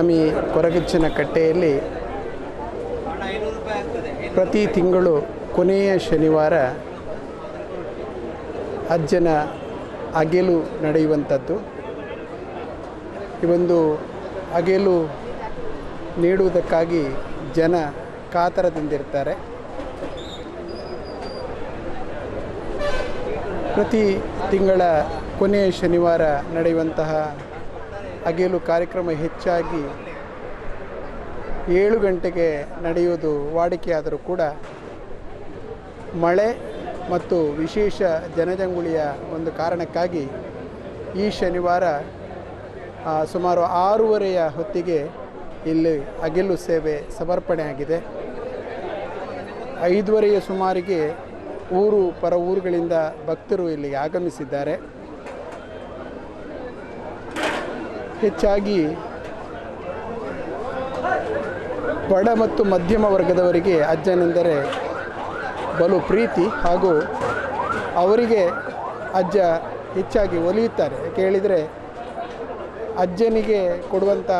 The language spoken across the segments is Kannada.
ಸ್ವಾಮಿ ಕೊರಗಚ್ಚಿನ ಕಟ್ಟೆಯಲ್ಲಿ ಪ್ರತಿ ತಿಂಗಳು ಕೊನೆಯ ಶನಿವಾರ ಅಜ್ಜನ ಅಗೆಲು ನಡೆಯುವಂಥದ್ದು. ಈ ಒಂದು ಅಗೆಲು ನೀಡುವುದಕ್ಕಾಗಿ ಜನ ಕಾತರದಿಂದಿರ್ತಾರೆ. ಪ್ರತಿ ತಿಂಗಳ ಕೊನೆಯ ಶನಿವಾರ ನಡೆಯುವಂತಹ ಅಗೆಲು ಕಾರ್ಯಕ್ರಮ ಹೆಚ್ಚಾಗಿ ಏಳು ಗಂಟೆಗೆ ನಡೆಯುವುದು ವಾಡಿಕೆಯಾದರೂ ಕೂಡ ಮಳೆ ಮತ್ತು ವಿಶೇಷ ಜನಜಂಗುಳಿಯ ಒಂದು ಕಾರಣಕ್ಕಾಗಿ ಈ ಶನಿವಾರ ಸುಮಾರು ಆರೂವರೆಯ ಹೊತ್ತಿಗೆ ಇಲ್ಲಿ ಅಗೆಲು ಸೇವೆ ಸಮರ್ಪಣೆಯಾಗಿದೆ. ಐದುವರೆಯ ಸುಮಾರಿಗೆ ಊರು ಪರ ಊರುಗಳಿಂದ ಭಕ್ತರು ಇಲ್ಲಿಗೆ ಆಗಮಿಸಿದ್ದಾರೆ. ಹೆಚ್ಚಾಗಿ ಬಡ ಮತ್ತು ಮಧ್ಯಮ ವರ್ಗದವರಿಗೆ ಅಜ್ಜನೆಂದರೆ ಬಲು ಪ್ರೀತಿ ಹಾಗೂ ಅವರಿಗೆ ಅಜ್ಜ ಹೆಚ್ಚಾಗಿ ಒಲಿಯುತ್ತಾರೆ. ಕೇಳಿದರೆ ಅಜ್ಜನಿಗೆ ಕೊಡುವಂಥ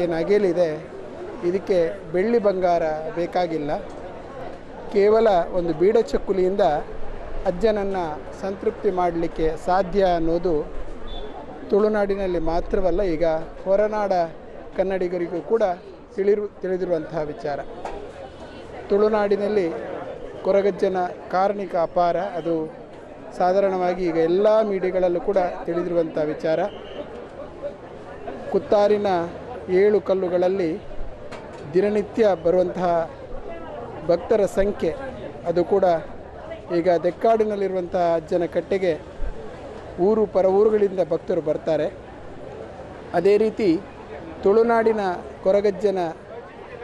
ಏನು ಅಗೇಲಿದೆ ಇದಕ್ಕೆ ಬೆಳ್ಳಿ ಬಂಗಾರ ಬೇಕಾಗಿಲ್ಲ. ಕೇವಲ ಒಂದು ಬೀಡ ಚಕ್ಕುಲಿಯಿಂದ ಅಜ್ಜನನ್ನು ಸಂತೃಪ್ತಿ ಮಾಡಲಿಕ್ಕೆ ಸಾಧ್ಯ ಅನ್ನೋದು ತುಳುನಾಡಿನಲ್ಲಿ ಮಾತ್ರವಲ್ಲ, ಈಗ ಹೊರನಾಡ ಕನ್ನಡಿಗರಿಗೂ ಕೂಡ ತಿಳಿರು, ತಿಳಿದಿರುವಂತಹ ವಿಚಾರ. ತುಳುನಾಡಿನಲ್ಲಿ ಕೊರಗಜ್ಜನ ಕಾರ್ಣಿಕ ಅಪಾರ, ಅದು ಸಾಧಾರಣವಾಗಿ ಈಗ ಎಲ್ಲ ಮೀಡಿಯಾಗಳಲ್ಲೂ ಕೂಡ ತಿಳಿದಿರುವಂಥ ವಿಚಾರ. ಕುತ್ತಾರಿನ ಏಳು ಕಲ್ಲುಗಳಲ್ಲಿ ದಿನನಿತ್ಯ ಬರುವಂತಹ ಭಕ್ತರ ಸಂಖ್ಯೆ, ಅದು ಕೂಡ ಈಗ ದೆಕ್ಕಾಡಿನಲ್ಲಿರುವಂತಹ ಅಜ್ಜನ ಕಟ್ಟೆಗೆ ಊರು ಪರ ಊರುಗಳಿಂದ ಭಕ್ತರು ಬರ್ತಾರೆ. ಅದೇ ರೀತಿ ತುಳುನಾಡಿನ ಕೊರಗಜ್ಜನ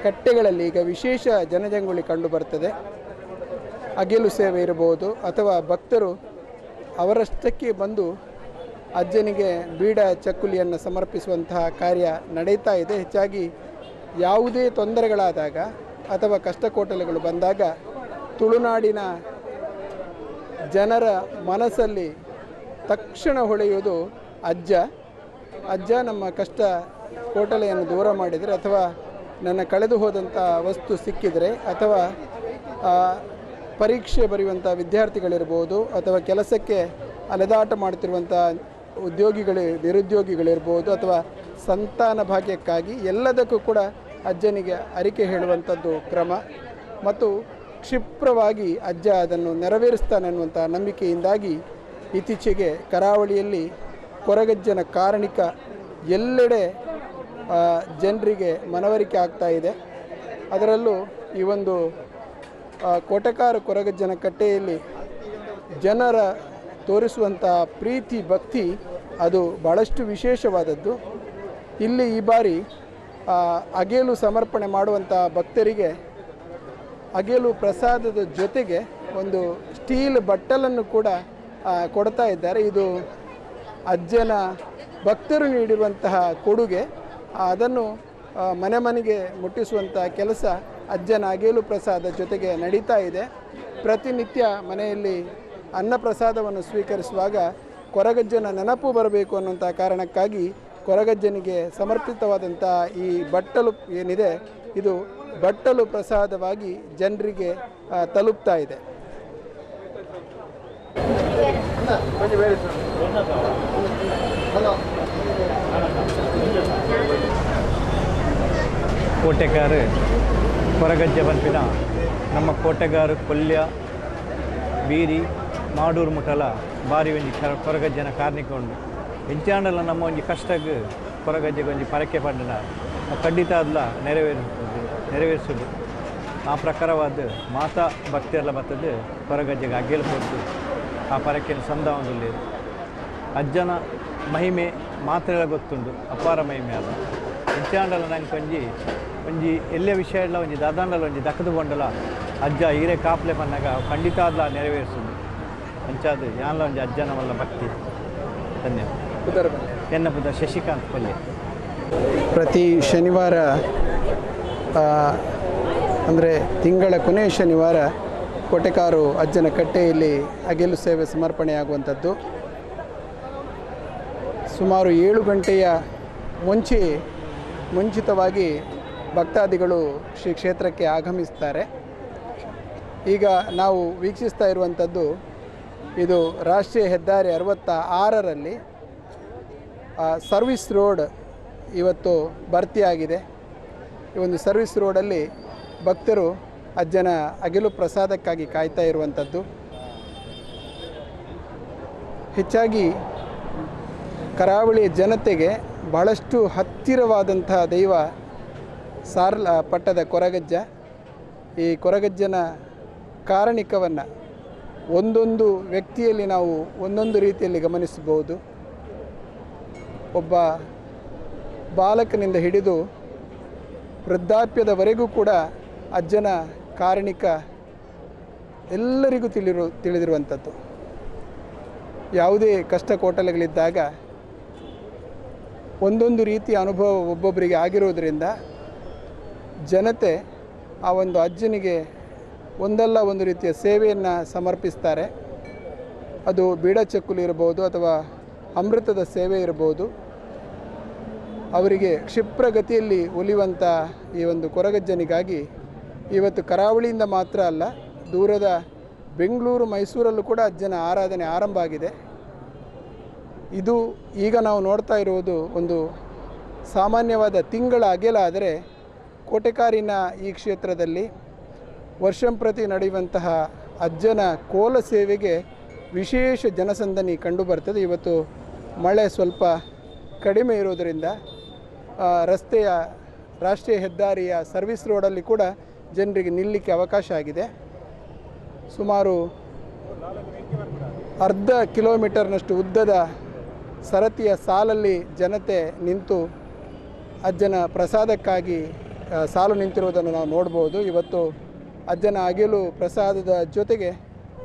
ಕಟ್ಟೆಗಳಲ್ಲಿ ಈಗ ವಿಶೇಷ ಜನಜಂಗುಳಿ ಕಂಡು ಬರ್ತದೆ. ಅಗೆಲು ಸೇವೆ ಇರಬಹುದು ಅಥವಾ ಭಕ್ತರು ಅವರಷ್ಟಕ್ಕೆ ಬಂದು ಅಜ್ಜನಿಗೆ ಬೀಡ ಚಕ್ಕುಲಿಯನ್ನು ಸಮರ್ಪಿಸುವಂತಹ ಕಾರ್ಯ ನಡೀತಾ ಇದೆ. ಹೆಚ್ಚಾಗಿ ಯಾವುದೇ ತೊಂದರೆಗಳಾದಾಗ ಅಥವಾ ಕಷ್ಟಕೋಟಲೆಗಳು ಬಂದಾಗ ತುಳುನಾಡಿನ ಜನರ ಮನಸ್ಸಲ್ಲಿ ತಕ್ಷಣ ಹೊಳೆಯುವುದು ಅಜ್ಜ. ಅಜ್ಜ ನಮ್ಮ ಕಷ್ಟ ಕೋಟಲೆಯನ್ನು ದೂರ ಮಾಡಿದರೆ ಅಥವಾ ನನ್ನ ಕಳೆದು ಹೋದಂಥ ವಸ್ತು ಸಿಕ್ಕಿದರೆ ಅಥವಾ ಪರೀಕ್ಷೆ ಬರೆಯುವಂಥ ವಿದ್ಯಾರ್ಥಿಗಳಿರ್ಬೋದು ಅಥವಾ ಕೆಲಸಕ್ಕೆ ಅಲೆದಾಟ ಮಾಡ್ತಿರುವಂಥ ಉದ್ಯೋಗಿಗಳು, ನಿರುದ್ಯೋಗಿಗಳಿರ್ಬೋದು ಅಥವಾ ಸಂತಾನ ಭಾಗ್ಯಕ್ಕಾಗಿ ಎಲ್ಲದಕ್ಕೂ ಕೂಡ ಅಜ್ಜನಿಗೆ ಅರಿಕೆ ಹೇಳುವಂಥದ್ದು ಕ್ರಮ. ಮತ್ತು ಕ್ಷಿಪ್ರವಾಗಿ ಅಜ್ಜ ಅದನ್ನು ನೆರವೇರಿಸ್ತಾನೆ ಅನ್ನುವಂಥ ನಂಬಿಕೆಯಿಂದಾಗಿ ಇತ್ತೀಚೆಗೆ ಕರಾವಳಿಯಲ್ಲಿ ಕೊರಗಜ್ಜನ ಕಾರಣಿಕ ಎಲ್ಲೆಡೆ ಜನರಿಗೆ ಮನವರಿಕೆ ಆಗ್ತಾ ಇದೆ. ಅದರಲ್ಲೂ ಈ ಒಂದು ಕೋಟೆಕಾರ ಕೊರಗಜ್ಜನ ಕಟ್ಟೆಯಲ್ಲಿ ಜನರ ತೋರಿಸುವಂತಹ ಪ್ರೀತಿ, ಭಕ್ತಿ ಅದು ಬಹಳಷ್ಟು ವಿಶೇಷವಾದದ್ದು. ಇಲ್ಲಿ ಈ ಬಾರಿ ಅಗೇಲು ಸಮರ್ಪಣೆ ಮಾಡುವಂಥ ಭಕ್ತರಿಗೆ ಅಗೇಲು ಪ್ರಸಾದದ ಜೊತೆಗೆ ಒಂದು ಸ್ಟೀಲ್ ಬಟ್ಟಲನ್ನು ಕೂಡ ಕೊಡ್ತಾ ಇದ್ದಾರೆ. ಇದು ಅಜ್ಜನ ಭಕ್ತರು ನೀಡಿರುವಂತಹ ಕೊಡುಗೆ. ಅದನ್ನು ಮನೆ ಮನೆಗೆ ಮುಟ್ಟಿಸುವಂಥ ಕೆಲಸ ಅಜ್ಜನ ಅಗೇಲು ಪ್ರಸಾದ ಜೊತೆಗೆ ನಡೀತಾ ಇದೆ. ಪ್ರತಿನಿತ್ಯ ಮನೆಯಲ್ಲಿ ಅನ್ನ ಪ್ರಸಾದವನ್ನು ಸ್ವೀಕರಿಸುವಾಗ ಕೊರಗಜ್ಜನ ನೆನಪು ಬರಬೇಕು ಅನ್ನುವಂಥ ಕಾರಣಕ್ಕಾಗಿ ಕೊರಗಜ್ಜನಿಗೆ ಸಮರ್ಪಿತವಾದಂಥ ಈ ಬಟ್ಟಲು ಏನಿದೆ, ಇದು ಬಟ್ಟಲು ಪ್ರಸಾದವಾಗಿ ಜನರಿಗೆ ತಲುಪ್ತಾ ಇದೆ. ಕೋಟೆಗಾರು ಕೊರಗಜ್ಜೆ ಬಂಪಿನ ನಮ್ಮ ಕೋಟೆಗಾರ ಕೊಲ್ಯ, ಬೀರಿ, ಮಾಡೂರು ಮುಟಲ ಬಾರಿ ಒಂಜಿ ಕರ ಕೊರಗಜ್ಜನ ಕಾರ್ಣಿಕ ಉಂಡು ಎಂಚಾಂಡಲ ನಮ್ಮ ಒಂಜಿ ಕಷ್ಟಗ್ ಕೊರಗಜ್ಜೆಗೆ ಒಂಜಿ ಪರಕೆ ಪಂಡನ ಖಂಡಿತ ಅದ್ಲ ನೆರವೇರಿಸ್ತದೆ ನೆರವೇರಿಸುದು. ಆ ಪ್ರಕಾರವಾದ ಮಾತಾ ಭಕ್ತಿಯೆಲ್ಲ ಬರ್ತದೆ ಕೊರಗಜ್ಜೆಗೆ ಅಗ್ಗೆಲು ಆ ಪರಕೆಯನ್ನು ಸಂಧಾನದಲ್ಲಿ ಅಜ್ಜನ ಮಹಿಮೆ ಮಾತ್ರ ಗೊತ್ತುಂಡು ಅಪಾರ ಮಹಿಮೆ ಅದು. ಇಂಚಾಂಡಲ ನಂಗೆ ಒಂಜಿ ಒಂಜಿ ಎಲ್ಲೇ ವಿಷಯ ಇಲ್ಲ, ಒಂಜಿ ದಾದಾಂಡಲ, ಒಂಜಿ ದಕ್ಕದು ಬಂಡಲ ಅಜ್ಜ ಹೀರೆ ಕಾಪ್ಲೆ ಬಂದಾಗ ಖಂಡಿತ ಅದ್ಲ ನೆರವೇರಿಸುದು. ಅಂಚಾದ ಯಾನ್ಲ ಒಂಜಿ ಅಜ್ಜನ ವಲ್ಲ ಭಕ್ತಿ. ಧನ್ಯವಾದ ಎನ್ನ ಪುದ ಶಶಿಕಾಂತ್ ಪಲ್ಲೆ ಪ್ರತಿ ಶನಿವಾರ ಅಂದರೆ ತಿಂಗಳ ಕೊನೆಯ ಶನಿವಾರ ಕೋಟೆಕಾರು ಅಜ್ಜನ ಕಟ್ಟೆಯಲ್ಲಿ ಅಗೆಲು ಸೇವೆ ಸಮರ್ಪಣೆಯಾಗುವಂಥದ್ದು. ಸುಮಾರು ಏಳು ಗಂಟೆಯ ಮುಂಚೆ ಮುಂಚಿತವಾಗಿ ಭಕ್ತಾದಿಗಳು ಶ್ರೀ ಕ್ಷೇತ್ರಕ್ಕೆ ಆಗಮಿಸ್ತಾರೆ. ಈಗ ನಾವು ವೀಕ್ಷಿಸ್ತಾ ಇರುವಂಥದ್ದು ಇದು ರಾಷ್ಟ್ರೀಯ ಹೆದ್ದಾರಿ ಅರವತ್ತ ಆರರಲ್ಲಿ ಸರ್ವಿಸ್ ರೋಡ್ ಇವತ್ತು ಭರ್ತಿಯಾಗಿದೆ. ಈ ಒಂದು ಸರ್ವಿಸ್ ರೋಡಲ್ಲಿ ಭಕ್ತರು ಅಜ್ಜನ ಅಗಿಲು ಪ್ರಸಾದಕ್ಕಾಗಿ ಕಾಯ್ತಾ ಇರುವಂಥದ್ದು. ಹೆಚ್ಚಾಗಿ ಕರಾವಳಿಯ ಜನತೆಗೆ ಬಹಳಷ್ಟು ಹತ್ತಿರವಾದಂತಹ ದೈವ ಸಾರ್ಲ ಪಟ್ಟದ ಕೊರಗಜ್ಜ. ಈ ಕೊರಗಜ್ಜನ ಕಾರಣಿಕವನ್ನು ಒಂದೊಂದು ವ್ಯಕ್ತಿಯಲ್ಲಿ ನಾವು ಒಂದೊಂದು ರೀತಿಯಲ್ಲಿ ಗಮನಿಸಬಹುದು. ಒಬ್ಬ ಬಾಲಕನಿಂದ ಹಿಡಿದು ವೃದ್ಧಾಪ್ಯದವರೆಗೂ ಕೂಡ ಅಜ್ಜನ ಕಾರಣಿಕ ಎಲ್ಲರಿಗೂ ತಿಳಿರು ತಿಳಿದಿರುವಂಥದ್ದು. ಯಾವುದೇ ಕಷ್ಟ ಕೋಟಲೆಗಳಿದ್ದಾಗ ಒಂದೊಂದು ರೀತಿಯ ಅನುಭವ ಒಬ್ಬೊಬ್ಬರಿಗೆ ಆಗಿರೋದರಿಂದ ಜನತೆ ಆ ಒಂದು ಅಜ್ಜನಿಗೆ ಒಂದಲ್ಲ ಒಂದು ರೀತಿಯ ಸೇವೆಯನ್ನು ಸಮರ್ಪಿಸ್ತಾರೆ. ಅದು ಬೀಡ ಚಕ್ಕುಲಿ ಇರ್ಬೋದು ಅಥವಾ ಅಮೃತದ ಸೇವೆ ಇರ್ಬೋದು. ಅವರಿಗೆ ಕ್ಷಿಪ್ರಗತಿಯಲ್ಲಿ ಒಲಿಯುವಂಥ ಈ ಒಂದು ಕೊರಗಜ್ಜನಿಗಾಗಿ ಇವತ್ತು ಕರಾವಳಿಯಿಂದ ಮಾತ್ರ ಅಲ್ಲ, ದೂರದ ಬೆಂಗಳೂರು, ಮೈಸೂರಲ್ಲೂ ಕೂಡ ಅಜ್ಜನ ಆರಾಧನೆ ಆರಂಭ ಆಗಿದೆ. ಇದು ಈಗ ನಾವು ನೋಡ್ತಾ ಇರುವುದು ಒಂದು ಸಾಮಾನ್ಯವಾದ ತಿಂಗಳ ಅಗೆಲ ಕೋಟೆಕಾರಿನ ಈ ಕ್ಷೇತ್ರದಲ್ಲಿ ವರ್ಷಂಪ್ರತಿ ನಡೆಯುವಂತಹ ಅಜ್ಜನ ಕೋಲ ಸೇವೆಗೆ ವಿಶೇಷ ಜನಸಂದಣಿ ಕಂಡುಬರ್ತದೆ ಇವತ್ತು ಮಳೆ ಸ್ವಲ್ಪ ಕಡಿಮೆ ಇರೋದರಿಂದ ರಸ್ತೆಯ ರಾಷ್ಟ್ರೀಯ ಹೆದ್ದಾರಿಯ ಸರ್ವಿಸ್ ರೋಡಲ್ಲಿ ಕೂಡ ಜನರಿಗೆ ನಿಲ್ಲಕ್ಕೆ ಅವಕಾಶ ಆಗಿದೆ. ಸುಮಾರು ಅರ್ಧ ಕಿಲೋಮೀಟರ್ನಷ್ಟು ಉದ್ದದ ಸರತಿಯ ಸಾಲಲ್ಲಿ ಜನತೆ ನಿಂತು ಅಜ್ಜನ ಪ್ರಸಾದಕ್ಕಾಗಿ ಸಾಲು ನಿಂತಿರುವುದನ್ನು ನಾವು ನೋಡ್ಬೋದು. ಇವತ್ತು ಅಜ್ಜನ ಅಗಿಲು ಪ್ರಸಾದದ ಜೊತೆಗೆ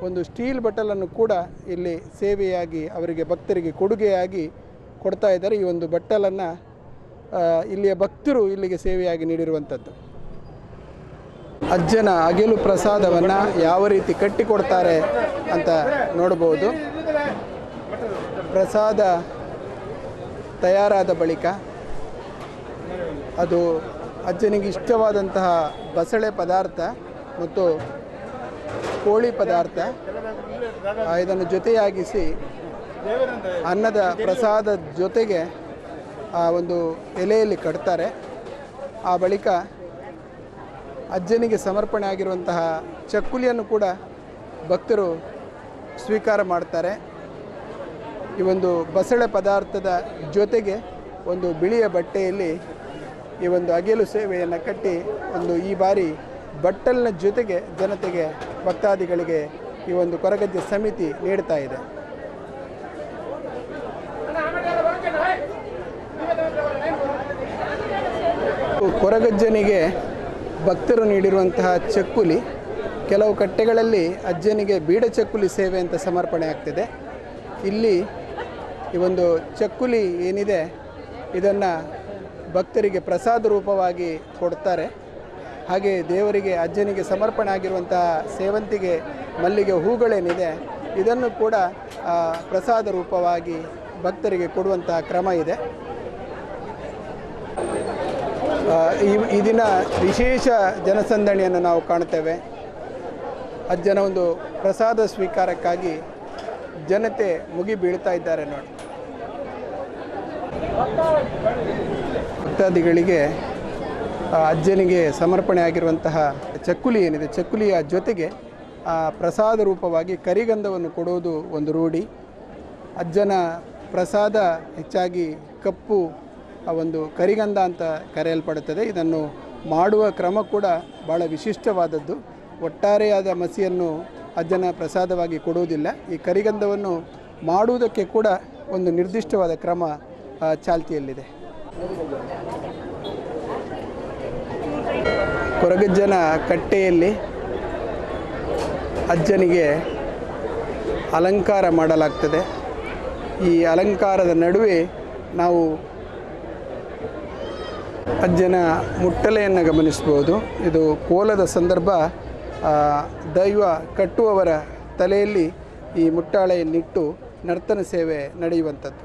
ಒಂದು ಸ್ಟೀಲ್ ಬಟ್ಟಲನ್ನು ಕೂಡ ಇಲ್ಲಿ ಸೇವೆಯಾಗಿ ಅವರಿಗೆ ಭಕ್ತರಿಗೆ ಕೊಡುಗೆಯಾಗಿ ಕೊಡ್ತಾ ಇದ್ದಾರೆ. ಈ ಒಂದು ಬಟ್ಟಲನ್ನು ಇಲ್ಲಿಯ ಭಕ್ತರು ಇಲ್ಲಿಗೆ ಸೇವೆಯಾಗಿ ನೀಡಿರುವಂಥದ್ದು. ಅಜ್ಜನ ಅಗಿಲು ಪ್ರಸಾದವನ್ನು ಯಾವ ರೀತಿ ಕಟ್ಟಿಕೊಡ್ತಾರೆ ಅಂತ ನೋಡ್ಬೋದು ಪ್ರಸಾದ ತಯಾರಾದ ಬಳಿಕ ಅದು ಅಜ್ಜನಿಗೆ ಇಷ್ಟವಾದಂತಹ ಬಸಳೆ ಪದಾರ್ಥ ಮತ್ತು ಕೋಳಿ ಪದಾರ್ಥ ಇದನ್ನು ಜೊತೆಯಾಗಿಸಿ ಅನ್ನದ ಪ್ರಸಾದ ಜೊತೆಗೆ ಆ ಒಂದು ಎಲೆಯಲ್ಲಿ ಕಟ್ತಾರೆ. ಆ ಬಳಿಕ ಅಜ್ಜನಿಗೆ ಸಮರ್ಪಣೆ ಆಗಿರುವಂತಹ ಚಕ್ಕುಲಿಯನ್ನು ಕೂಡ ಭಕ್ತರು ಸ್ವೀಕಾರ ಮಾಡ್ತಾರೆ. ಈ ಒಂದು ಬಸಳೆ ಪದಾರ್ಥದ ಜೊತೆಗೆ ಒಂದು ಬಿಳಿಯ ಬಟ್ಟೆಯಲ್ಲಿ ಈ ಒಂದು ಅಗೆಲು ಸೇವೆಯನ್ನು ಕಟ್ಟಿ ಒಂದು ಈ ಬಾರಿ ಬಟ್ಟಲಿನ ಜೊತೆಗೆ ಜನತೆಗೆ ಭಕ್ತಾದಿಗಳಿಗೆ ಈ ಒಂದು ಕೊರಗಜ್ಜೆ ಸಮಿತಿ ನೀಡ್ತಾ ಇದೆ. ಕೊರಗಜ್ಜನಿಗೆ ಭಕ್ತರು ನೀಡಿರುವಂತಹ ಚಕ್ಕುಲಿ, ಕೆಲವು ಕಟ್ಟೆಗಳಲ್ಲಿ ಅಜ್ಜನಿಗೆ ಬೀಡ ಚಕ್ಕುಲಿ ಸೇವೆ ಅಂತ ಸಮರ್ಪಣೆ ಆಗ್ತಿದೆ. ಇಲ್ಲಿ ಈ ಒಂದು ಚಕ್ಕುಲಿ ಏನಿದೆ, ಇದನ್ನು ಭಕ್ತರಿಗೆ ಪ್ರಸಾದ ರೂಪವಾಗಿ ಕೊಡ್ತಾರೆ. ಹಾಗೆ ದೇವರಿಗೆ, ಅಜ್ಜನಿಗೆ ಸಮರ್ಪಣೆ ಆಗಿರುವಂತಹ ಸೇವಂತಿಗೆ, ಮಲ್ಲಿಗೆ ಹೂಗಳೇನಿದೆ, ಇದನ್ನು ಕೂಡ ಪ್ರಸಾದ ರೂಪವಾಗಿ ಭಕ್ತರಿಗೆ ಕೊಡುವಂತಹ ಕ್ರಮ ಇದೆ. ಈ ಈ ದಿನ ವಿಶೇಷ ಜನಸಂದಣಿಯನ್ನು ನಾವು ಕಾಣ್ತೇವೆ ಅಜ್ಜನ ಒಂದು ಪ್ರಸಾದ ಸ್ವೀಕಾರಕ್ಕಾಗಿ ಜನತೆ ಮುಗಿ ಬೀಳ್ತಾ ಇದ್ದಾರೆ ನೋಡಿ. ಭಕ್ತಾದಿಗಳಿಗೆ ಅಜ್ಜನಿಗೆ ಸಮರ್ಪಣೆ ಆಗಿರುವಂತಹ ಚಕ್ಕುಲಿ ಏನಿದೆ, ಚಕ್ಕುಲಿಯ ಜೊತೆಗೆ, ಆ, ಪ್ರಸಾದ ರೂಪವಾಗಿ ಕರಿಗಂಧವನ್ನು ಕೊಡುವುದು ಒಂದು ರೂಢಿ. ಅಜ್ಜನ ಪ್ರಸಾದ ಹೆಚ್ಚಾಗಿ ಕಪ್ಪು ಆ ಒಂದು ಕರಿಗಂಧ ಅಂತ ಕರೆಯಲ್ಪಡುತ್ತದೆ. ಇದನ್ನು ಮಾಡುವ ಕ್ರಮ ಕೂಡ ಭಾಳ ವಿಶಿಷ್ಟವಾದದ್ದು. ಒಟ್ಟಾರೆಯಾದ ಮಸಿಯನ್ನು ಅಜ್ಜನ ಪ್ರಸಾದವಾಗಿ ಕೊಡುವುದಿಲ್ಲ. ಈ ಕರಿಗಂಧವನ್ನು ಮಾಡುವುದಕ್ಕೆ ಕೂಡ ಒಂದು ನಿರ್ದಿಷ್ಟವಾದ ಕ್ರಮ ಚಾಲ್ತಿಯಲ್ಲಿದೆ. ಕೊರಗಜ್ಜನ ಕಟ್ಟೆಯಲ್ಲಿ ಅಜ್ಜನಿಗೆ ಅಲಂಕಾರ ಮಾಡಲಾಗ್ತದೆ. ಈ ಅಲಂಕಾರದ ನಡುವೆ ನಾವು ಅಜ್ಜನ ಮುಟ್ಟಲೆಯನ್ನು ಗಮನಿಸ್ಬೋದು ಇದು ಕೋಲದ ಸಂದರ್ಭ ದೈವ ಕಟ್ಟುವವರ ತಲೆಯಲ್ಲಿ ಈ ಮುಟ್ಟಾಳೆಯನ್ನಿಟ್ಟು ನರ್ತನ ಸೇವೆ ನಡೆಯುವಂಥದ್ದು.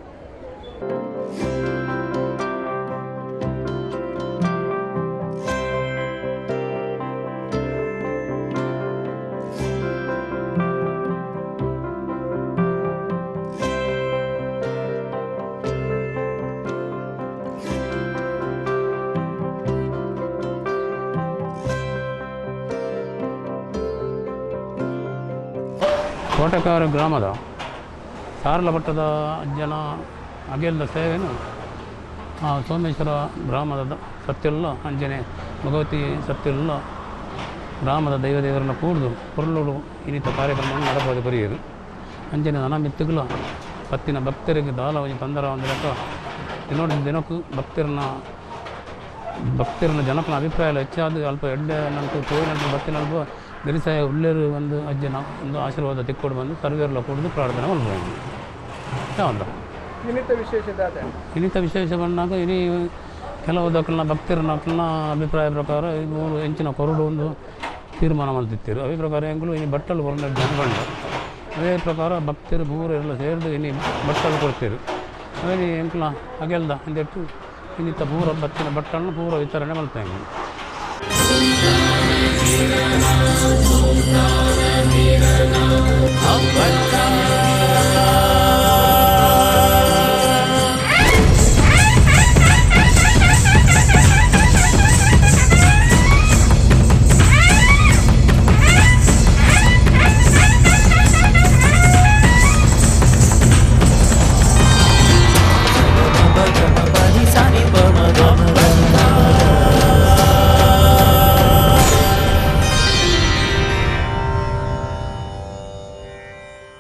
ಕೋಟೆಕಾರ ಗ್ರಾಮದ ಸಾರಲಭಟ್ಟದ ಜನ ಅಗೆಲ್ಲ ಸೇವೆಯನ್ನು ಆ ಸೋಮೇಶ್ವರ ಗ್ರಾಮದ ಸತ್ಯಲ್ಲ ಅಂಜನೆ ಭಗವತಿ ಸತ್ಯಲ್ಲ, ಗ್ರಾಮದ ದೈವ ದೇವರನ್ನ ಕೂಡಿದು ಪೊರ್ಲುಡು ಇನ್ನಿತ ಕಾರ್ಯಕ್ರಮವನ್ನು ನಡಪದು ಬರೆಯರು ಅಂಜನೆ ದನ ಮಿತ್ತುಗಳ ಪತ್ತಿನ ಭಕ್ತರಿಗೆ ದಾಲವಾಗಿ ತಂದರ ಲೆಕ್ಕ. ದಿನೋಡ ದಿನಕ್ಕೂ ಭಕ್ತರನ್ನ ಭಕ್ತರನ್ನ ಜನಪನ ಅಭಿಪ್ರಾಯ ಹೆಚ್ಚಾದ, ಅಲ್ಪ ಎಡ್ಡೆ ನಂಟು, ತೋರಿನಂಟು ಭಕ್ತಿನಲ್ಪ ಗೆಲಿಸಾಯ ಉಳ್ಳೇರು ಒಂದು ಅಜ್ಜನ ಒಂದು ಆಶೀರ್ವಾದ ತೆಕ್ಕೊಂಡು ಬಂದು ಸರ್ವೇರ್ಲ ಕೂಡಿದು ಪ್ರಾರ್ಥನೆ ಮಾಡ್ಬೋದು. ಯಾವ್ದು ಇನಿತ ವಿಶೇಷ ಇನಿತ ವಿಶೇಷ ಬಂದಾಗ ಇಡೀ ಕೆಲವು ದಕ್ಕಲ್ನ ಭಕ್ತರನ್ನ ಅಭಿಪ್ರಾಯ ಪ್ರಕಾರ ಈ ಮೂರು ಹೆಂಚಿನ ಕೊರಡು ಒಂದು ತೀರ್ಮಾನ ಮಾಡ್ತಿರ್ತೀರು. ಅದೇ ಪ್ರಕಾರ ಹೆಂಗಲು ಇನ್ನು ಬಟ್ಟಲು ಬರೋ ಜನ ಬಂದು ಅದೇ ಪ್ರಕಾರ ಭಕ್ತರು ಮೂರು ಎಲ್ಲ ಸೇರಿದು ಇನ್ನು ಬಟ್ಟಲು ಕೊಡ್ತೀರು. ಅದೇ ಎಂಕ್ಲ ಅಗೆಲ್ದ ಅಂದಿಟ್ಟು ಇನ್ನಿತ್ತ ಪೂರ ಬತ್ತಿನ ಬಟ್ಟಲನ್ನು ಪೂರ ವಿತರಣೆ ಮಾಡ್ತೇವೆ Hallelujah.